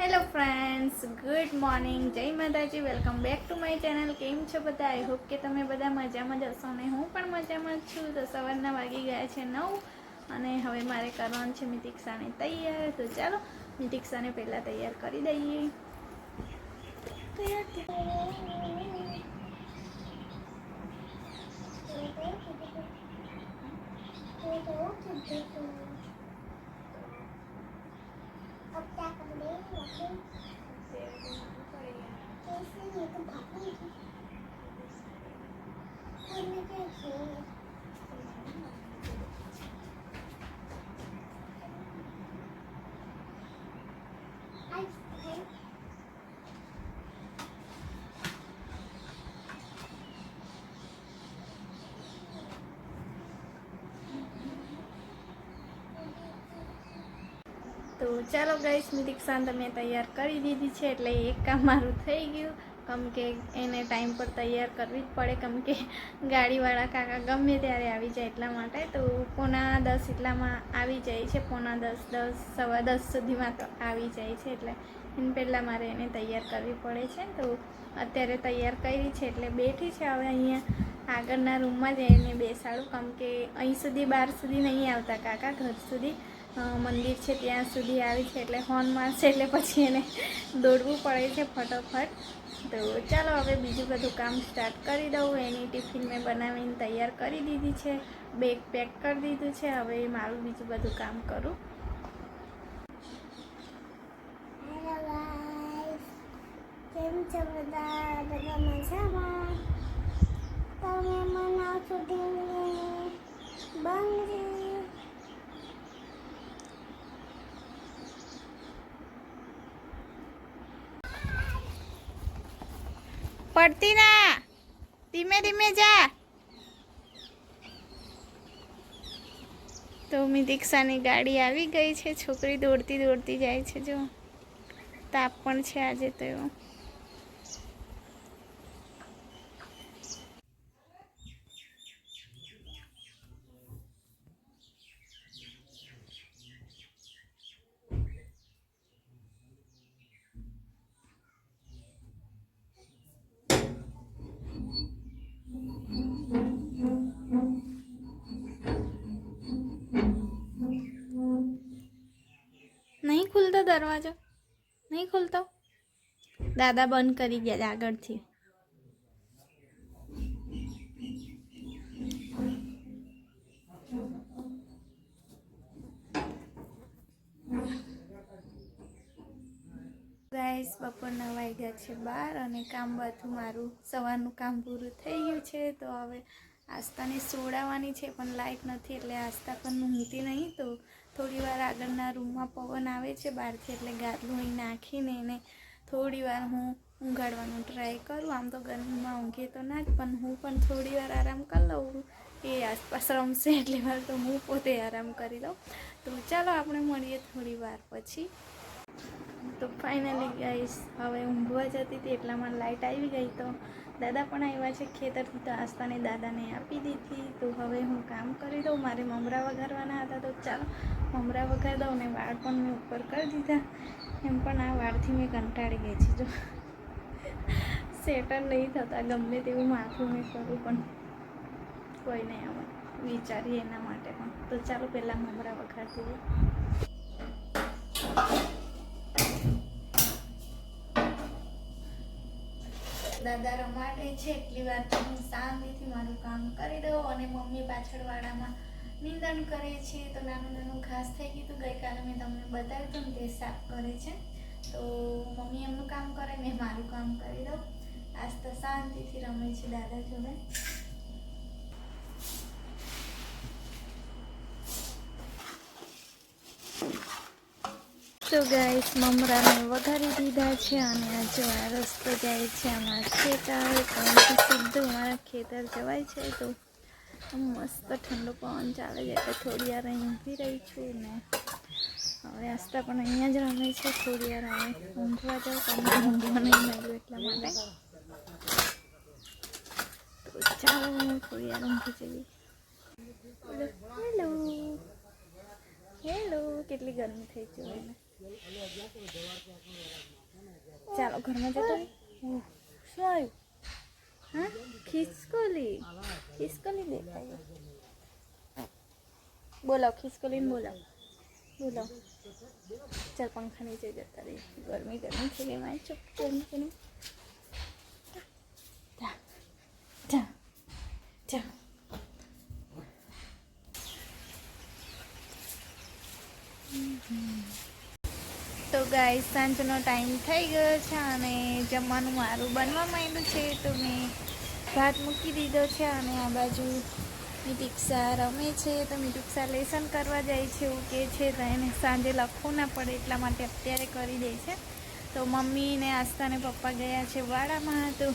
Hello friends good morning જય માતાજી. Welcome back to my channel કેમ છો બધા? આઈ હોપ કે તમે બધા મજામાં જ હશો અને હું પણ મજામાં છું. તો સવારના વાગી ગયા છે નવ અને હવે મારે કરવાનું છે મિતિક્ષાને તૈયાર. તો ચાલો મિતિક્ષાને પહેલાં તૈયાર કરી દઈએ. તો ચાલો ગાઈસ મેં દીક્ષાંત મેં તૈયાર કરી દીધી છે એટલે એક કામ મારું થઈ ગયું. કેમ કે એને ટાઈમ પર તૈયાર કરવી જ પડે. કેમ કે ગાડીવાળા કાકા ગમે ત્યારે આવી જાય એટલા માટે. તો પોણા દસ એટલામાં આવી જાય છે. પોણા દસ દસ, સવા દસ સુધીમાં તો આવી જાય છે. એટલે એને પહેલાં મારે એને તૈયાર કરવી પડે છે. તો અત્યારે તૈયાર કરી છે. એટલે બેઠી છે હવે અહીંયા. આગળના રૂમમાં જ એને બેસાડું. કેમ કે અહીં સુધી બહાર સુધી નહીં આવતા કાકા, ઘર સુધી. મંદિર છે ત્યાં સુધી આવી છે એટલે હોર્ન મારશે એટલે પછી એને દોડવું પડે છે ફટોફટ. તો ચાલો હવે બીજું બધું કામ સ્ટાર્ટ કરી દઉં. એની ટિફિન મેં બનાવીને તૈયાર કરી દીધી છે. બેગ પેક કરી દીધું છે. હવે મારું બીજું બધું કામ કરું. કેમ છો બધા? બધા પડતી ના ધીમે ધીમે જા. તો દીક્ષાની ગાડી આવી ગઈ છે, છોકરી દોડતી દોડતી જાય છે, જો. તાપ પણ છે આજે તો એવો. દરવાજો? નહીં ખુલતો? દાદા બંધ કરી ગયા આગળથી. ગાઈસ બપોરના વાગ્યા છે બાર અને કામ બધું મારું, સવારનું કામ પૂરું થઈ ગયું છે, તો હવે આસ્તાને સોડાવવાની છે પણ લાઇટ નથી એટલે આસ્થા પણ ઊંઘતી નહીં તો થોડી વાર આગળના રૂમમાં પવન આવે છે બહારથી એટલે ગાદલું અહીં નાખીને એને થોડી વાર હું ઊંઘાડવાનો ટ્રાય કરું. આમ તો ગરમીમાં ઊંઘે તો ના જ, પણ હું પણ થોડી વાર આરામ કરી લઉં. એ આસપાસ રમશે એટલી વાર તો હું પોતે આરામ કરી લઉં. તો ચાલો આપણે મળીએ થોડી વાર પછી. તો ફાઇનલી ગઈશ હવે ઊંઘવા જતી હતી એટલામાં લાઇટ આવી ગઈ તો દાદા પણ આવ્યા છે ખેતરથી તો આસ્તાને દાદાને આપી દીધી. તો હવે હું કામ કરી દઉં. મારે મમરા વઘારવાના હતા તો ચાલો મમરા વઘાર દઉં ને વાળ પણ મેં ઉપર કરી દીધા. એમ પણ આ વાળથી મેં કંટાળી ગઈ છે. જો સેટર નહીં થતા, ગમે તેવું માથું મેં કરું પણ કોઈ નહીં આવે. વિચારીએ એના માટે પણ. તો ચાલો પહેલાં મમરા વઘાર દઈએ દાદા રમાડે છે એટલી વાર તો હું શાંતિથી મારું કામ કરી દો અને મમ્મી પાછળવાળામાં નિંદણ કરે છે, તો નાનું નાનું ઘાસ થઈ ગયું હતું ગઈકાલે મેં તમને બતાવ્યું હતું તે સાફ કરે છે. તો મમ્મી એમનું કામ કરે, મેં મારું કામ કરી દઉં. આજ તો શાંતિથી રમે છે દાદા જોડે તો ગાઈસ મમરાને વઘારી દીધા છે અને આ જો આ રસ્તો જાય છે અમારા ખેતર ત્યાંથી સીધું અમારા ખેતર જવાય છે તો મસ્ત ઠંડો પવન ચાલે છે એટલે થોડી વાર અહીં ઊભી રહી છું ને હવે આસ્તા પણ અહીંયા જ રમે છે, થોડી વાર હવે ઊંઘવા જાઉં, તમને ઊંઘવા નહીં મળ્યું એટલા માટે. તો ચાલો, થોડી વાર ઊંઘી જઈએ. હેલો હેલો કેટલી ગરમી થઈ છે એને ચાલો, ઘરમાં જતો. શું આવ્યું? હા? ખિસકોલી. ખિસકોલી દેખાય. બોલાવ, ખિસકોલીને બોલાવ. બોલાવ. ચાલ, પંખા નીચે જતા રહી ગરમી ગરમી થઈ ગઈ, મારી જા જા જા. તો ગાય સાંજનો ટાઈમ થઈ ગયો છે અને જમવાનું મારું બનવા માંડ્યું છે, તો મેં ભાત મૂકી દીધો છે અને આ બાજુ મિતિક્ષા રમે છે, તો મિતિક્ષા લેસન કરવા જાય છે, એવું કે છે, તો એને સાંજે લખવું ના પડે, એટલા માટે અત્યારે કરી દે છે. તો મમ્મી ને આસ્થાને પપ્પા ગયા છે વાડામાં, તો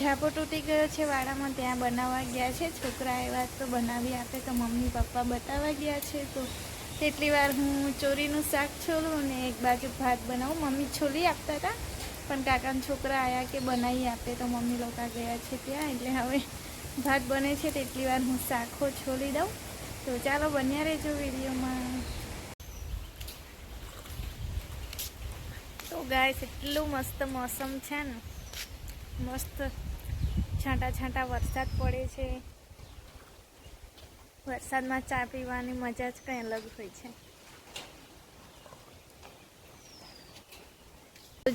ઝાપો તૂટી ગયો છે વાડામાં, ત્યાં બનાવવા ગયા છે. છોકરા એવા તો બનાવી આપે, તો મમ્મી પપ્પા બતાવવા ગયા છે, તો તેટલી વાર હું ચોરીનું શાક છોલું ને એક બાજુ ભાત બનાવું. મમ્મી છોલી આપતા હતા, પણ કાકાના છોકરા આવ્યા કે બનાવી આપે તો મમ્મી લોકો ગયા છે ત્યાં. એટલે હવે ભાત બને છે, તેટલી વાર હું શાખો છોલી દઉં. તો ચાલો બન્યા રહેજો વિડીયોમાં. તો ગાય એટલું મસ્ત મોસમ છે ને. મસ્ત છાંટા છાંટા વરસાદ પડે છે. વરસાદમાં ચા પીવાની મજા જ કંઈ અલગ હોય છે.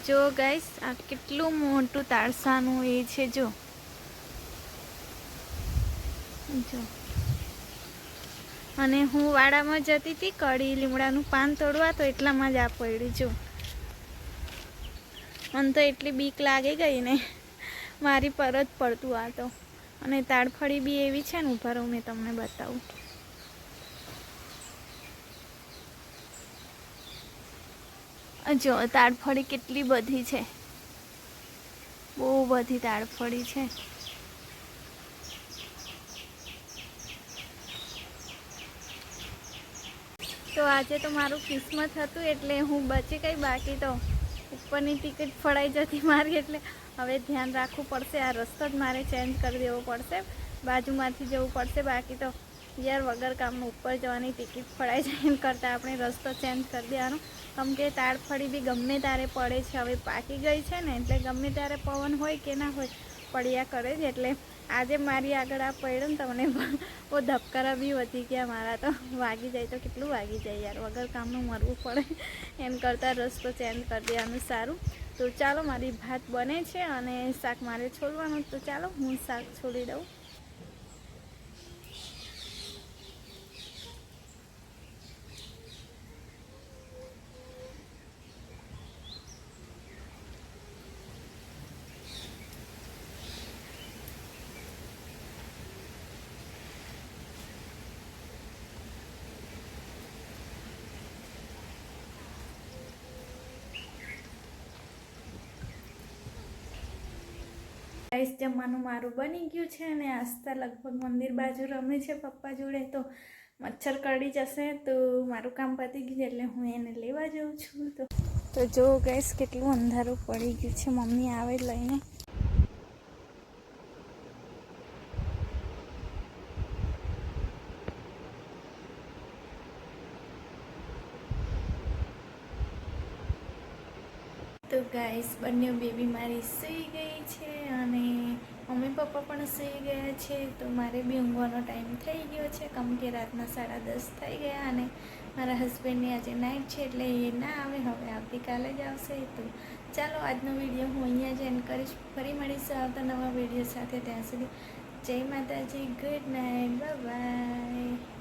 જો ગાઈસ, આ કેટલું મોટું તારસાનું એ છે જો. જો. અને હું વાડામાં જતી હતી કડી લીમડાનું પાન તોડવા, તો એટલામાં જ આ પડી જો. મને તો એટલી બીક લાગી ગઈ ને. મારી પર જ પડતું આ તો. અને તાડફળી બી એવી છે ને, ઊભા મેં તમને બતાવું. જો, તાડફળી કેટલી બધી છે. બહુ બધી તાડફળી છે. તો આજે તો મારું કિસ્મત હતું એટલે હું બચી ગઈ, બાકી તો ઉપરની ટિકિટ ફળાઈ જતી મારી, એટલે હવે ધ્યાન રાખવું પડશે, આ રસ્તો જ મારે ચેન્જ કરી દેવો પડશે. બાજુમાંથી જવું પડશે, બાકી તો યાર વગર કામનું ઉપર જવાની ટિકિટ ફળાઈ જાય એમ કરતાં આપણે રસ્તો ચેન્જ કરી દેવાનો. કેમ કે તાડફળી બી ગમે ત્યારે પડે છે, હવે પાકી ગઈ છે ને, એટલે ગમે ત્યારે પવન હોય કે ના હોય, પડ્યા કરે છે એટલે આજે મારી આગળ આ પડ્યો ને, તમને બહુ ધબકારા બી વધી ગયા મારા તો. વાગી જાય તો કેટલું વાગી જાય યાર, વગર કામનું મરવું પડે એમ કરતાં રસ્તો ચેન્જ કરી દેવાનું સારું. તો ચાલો, મારી ભાત બને છે અને શાક મારે છોડવાનું. તો ચાલો, હું શાક છોડી દઉં. રાઈસ જમવાનું મારું બની ગયું છે અને આસ્તા લગભગ મંદિર બાજુ રમે છે પપ્પા જોડે, તો મચ્છર કરડી જશે તો મારું કામ પતી ગયું એટલે હું એને લેવા જાઉં છું. તો તો જો ગેસ કેટલું અંધારું પડી ગયું છે. મમ્મી આવે લઈને. તો ગાઈસ બંને બેબી મારી સૂઈ ગઈ છે અને મમ્મી પપ્પા પણ સૂઈ ગયા છે, તો મારે બી ઊંઘવાનો ટાઈમ થઈ ગયો છે. કમ કે રાતના સાડા દસ થઈ ગયા અને મારા હસબન્ડની આજે નાઇટ છે એટલે એ ના આવે, હવે આવતીકાલે જ આવશે. તો ચાલો, આજનો વીડિયો હું અહીંયા જ એન્ડ કરીશ. ફરી મળીશું આવતા નવા વીડિયો સાથે. ત્યાં સુધી જય માતાજી, ગુડ નાઇટ બાય